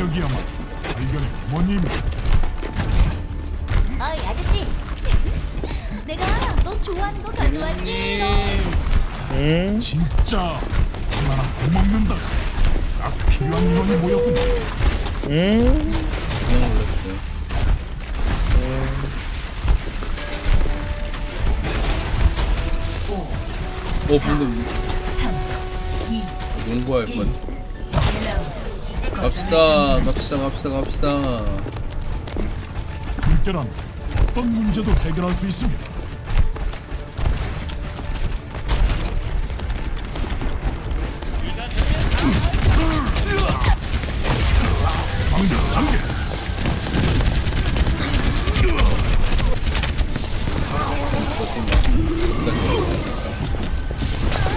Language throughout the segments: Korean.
능력이야말로 발견의 부모님이다. 어이 아저씨 내가 너 좋아하는 거 가져왔지 너. 음? 진짜 얼마나 고먹는다. 딱 필요한 인원이 모였군요. 음? 그냥 올렸어요. 오, 방금 농구할 뻔. 갑시다, 갑시다, 갑시다, 갑시다. 함께라면 어떤 문제도 해결할 수 있습니다.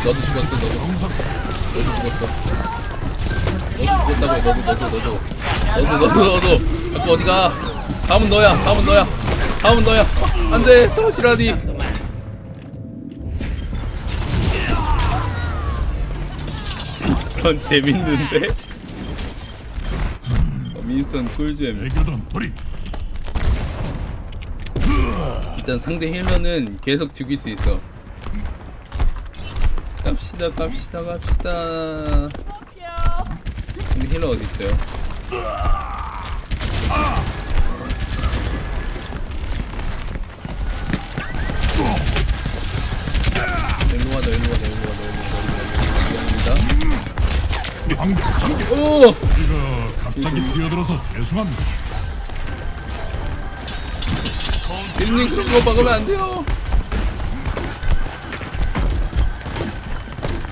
너도 죽었어, 너도. 너도 죽었어. 너도 죽었다고, 너도, 너도, 너도. 너도, 너도, 너도. 자꾸 어디가? 다음은 너야, 다음은 너야. 다음은 너야. 안 돼, 터시라니. 전 재밌는데? 어, 민선 꿀잼. 애교전 돌입. 일단 상대 힐러는 계속 죽일 수 있어. 갑시다, 갑시다, 갑시다. 근데 힐러 어디 있어요? 일로 와, 일로 와, 일로 와, 일로 와. 오! 이거 갑자기 뛰어들어서 죄송합니다. 딜님 그런 거 막으면 안 돼요.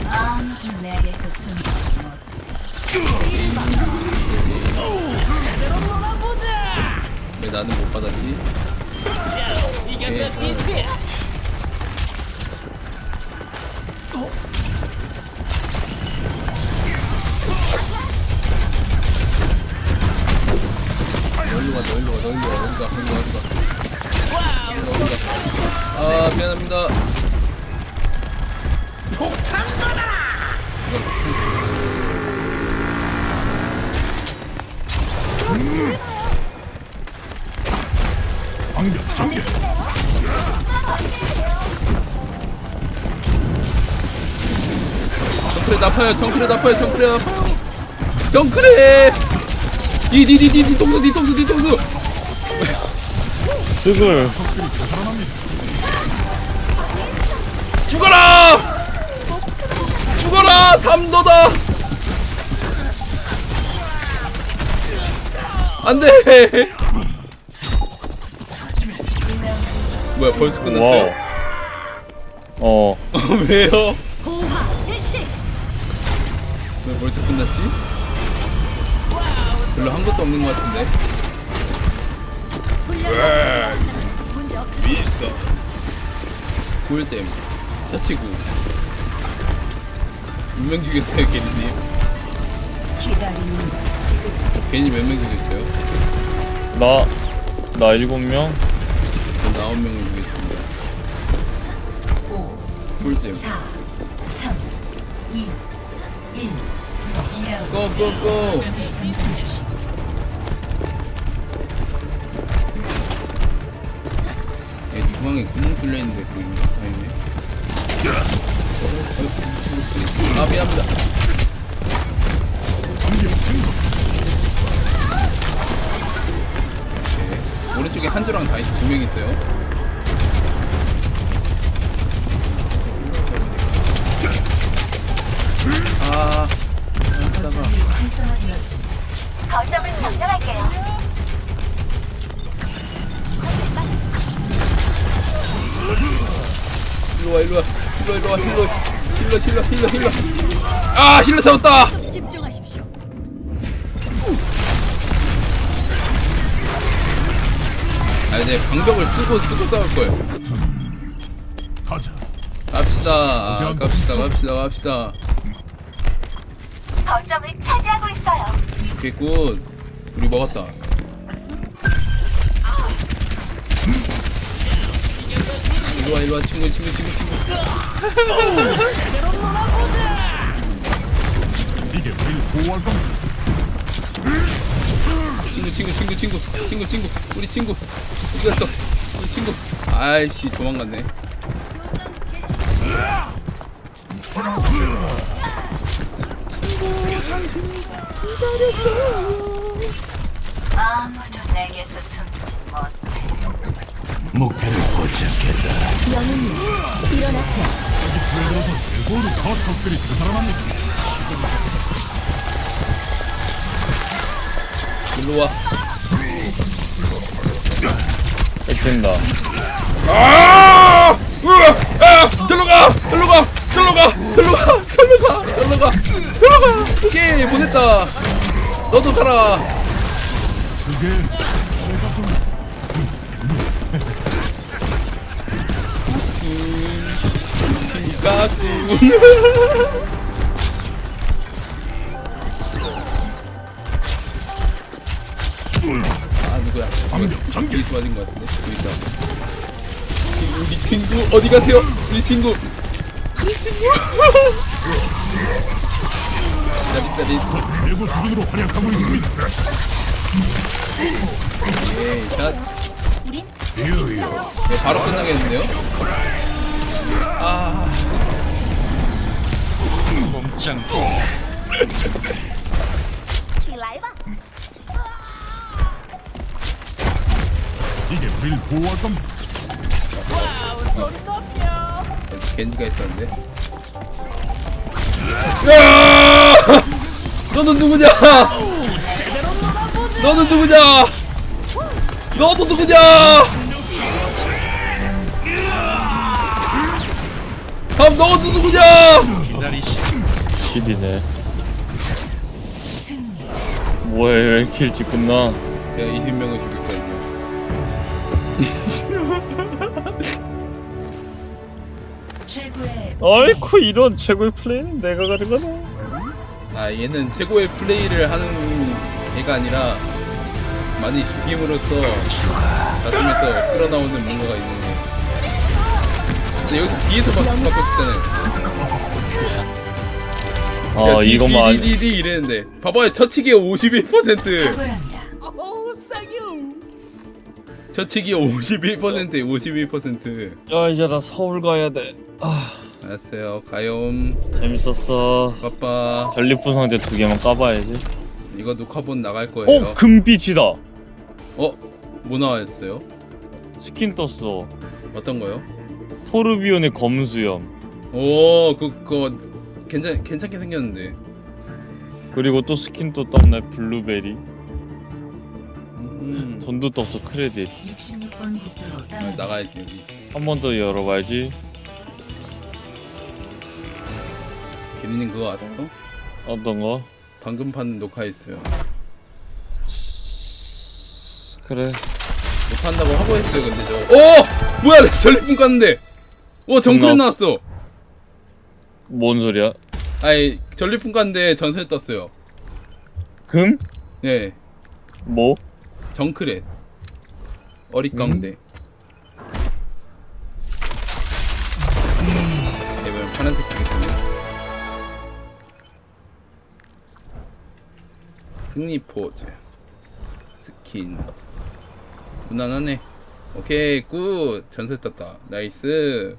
아무도 내게서 숨지 못 왜 나는 못 받았지? 오케이. 너 일로 가, 너 일로 가, 일로 가. 너 일로 와, 너 일로 와. 일로 와. 아, 미안합니다. 장계, 장계. 정크레 나파요, 정크레 나파요, 정크레 나파요. 정크레! 디디디디 뒤통수, 뒤통수, 뒤통수! 쓱을 죽어라! 죽어라! 담도다! 안 돼! 뭐야, 벌써 와우 끝났어요? 어 왜요? 고화 일시 왜 벌써 끝났지? 별로 한 것도 없는 것 같은데. 훈련 문제 있어. 꿀잼. 차치구. 몇명 죽였어요, 괜히님? 괜히 몇 명 죽였어요? 나, 나 일곱 명? 전 아홉 명을 죽였습니다. 5 꿀잼. 4 3 2 1 고고고! 얘 중앙에 구멍 뚫려 있는데 보이네. 아니네. 아 미안합니다. 오케이. 오른쪽에 한조랑 다이시 두명 있어요. 아, 하다가 거점을 장전할게요 일로 와 일로 와 일로 와 일로 와 힐러 힐러 힐러 힐러 힐러 아 힐러 잡았다. 아 이제 방벽을 쓰고 쓰고 싸울 거예요. 가자. 갑시다 아, 갑시다 갑시다 갑시다. 거점을 차지하고 있어요 오케이 굿 우리 먹었다. 일로 와 일로 와 친구 친구 친구 친구. 이게 우리를 보호할 겁니다. 친구 친구 친구 친구 친구 친구 우리 친구 어디 갔어 우리 친구 아이씨 도망갔네 아무도 내게서 숨지 못해. 목표를 포착했다. 영웅님 일어나세요. 뛰어들어서 최고로 더 적들이 그 사람합니 일로 와 뺏긴다. 아! 으아! 아! 절로 가! 절로 가! 절로 가! 절로 가! 절로 가! 절로 가! 절로 가! 오케이 보냈다 너도 가라 그게 제가 좀 우리 도와준 것 같은데? 우리 있다 친구 우리 친구 어디 가세요? 우리 친구. 우리 친구? 짜릿짜릿. 최고 수준으로 활약하고 있습니다. 우린? 유유. 네, 바로 끝나겠는데요? 아. 치 보호할 겁니다. 겐지가 있었는데 야! 너는 누구냐? 너는 누구냐? 너도 누구냐? 다음 너도 누구냐? 뭐야 왜 이렇게 일찍 끝나? 제가 20명을 죽였거든요. 최고의 아이쿠 이런 최고의 플레이는 내가 가져가네. 아 얘는 최고의 플레이를 하는 애가 아니라 많이 죽임으로써 가슴에서 끌어나오는 뭔가가 있는 애. 근데 여기서 뒤에서 막 바꿔 죽잖아요. 아 이것만 안- 디디디 이랬는데 봐봐요 처치기 51% 탁월합니다. 처치기 51%에 51%야 이제 나 서울 가야 돼. 아 알았어요 가염 재밌었어. 빠빠 전리품 상대 두 개만 까봐야지. 이거 녹화본 나갈 거예요 어 금빛이다. 어? 뭐 나왔어요? 스킨 떴어. 어떤 거요? 토르비온의 검수염. 오 그, 그거 괜찮, 괜찮게 생겼는데 그리고 또 스킨 또 떴네 블루베리. 음, 돈도 떴어 크레딧. 66번 국도로 아, 떠납니다. 나가야지 여기 한 번 더 열어봐야지. 기린님 그거 알아요? 어떤 거? 방금 판 녹화했어요 그래. 못한다고 하고 했어요 근데 저 오! 뭐야 나 전리품 깠는데 오 정크랩 나왔어. 나왔어 뭔 소리야? 아니 전리품 깠는데 전설 떴어요 금? 예 뭐? 정크랩 어릿가운데 이번엔 파란색 주겠군요 승리 포즈. 스킨. 무난하네. 오케이 굿. 전설 떴다. 나이스